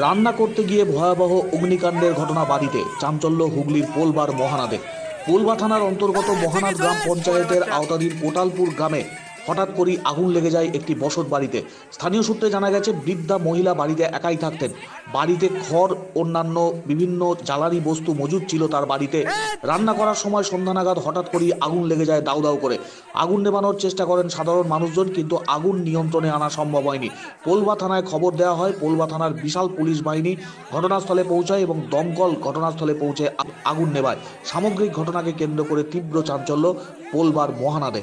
রান্না করতে গিয়ে ভয়াবহ অগ্নিকাণ্ডের ঘটনা বাড়িতে চাঞ্চল্য হুগলির পোলবার মহানাদে। পোলবা থানার অন্তর্গত মহানাদ গ্রাম পঞ্চায়েতের আওতাধীন কোটালপুর গ্রামে হঠাৎ করেই আগুন লেগে যায় একটি বসত বাড়িতে। স্থানীয় সূত্রে জানা গেছে, বৃদ্ধা মহিলা বাড়িতে একাই থাকতেন। বাড়িতে খড়, অন্যান্য বিভিন্ন জ্বালানি বস্তু মজুদ ছিল তার বাড়িতে। রান্না করার সময় সন্ধ্যা নাগাদ হঠাৎ করেই আগুন লেগে যায় দাউ দাউ করে। আগুন নেভানোর চেষ্টা করেন সাধারণ মানুষজন, কিন্তু আগুন নিয়ন্ত্রণে আনা সম্ভব হয়নি। পোলবা থানায় খবর দেওয়া হয় পোলবা থানার বিশাল পুলিশ বাহিনী ঘটনাস্থলে পৌঁছায় এবং দমকল ঘটনাস্থলে পৌঁছে আগুন নেভায়। সামগ্রিক ঘটনাকে কেন্দ্র করে তীব্র চাঞ্চল্য পোলবার মহানাদে।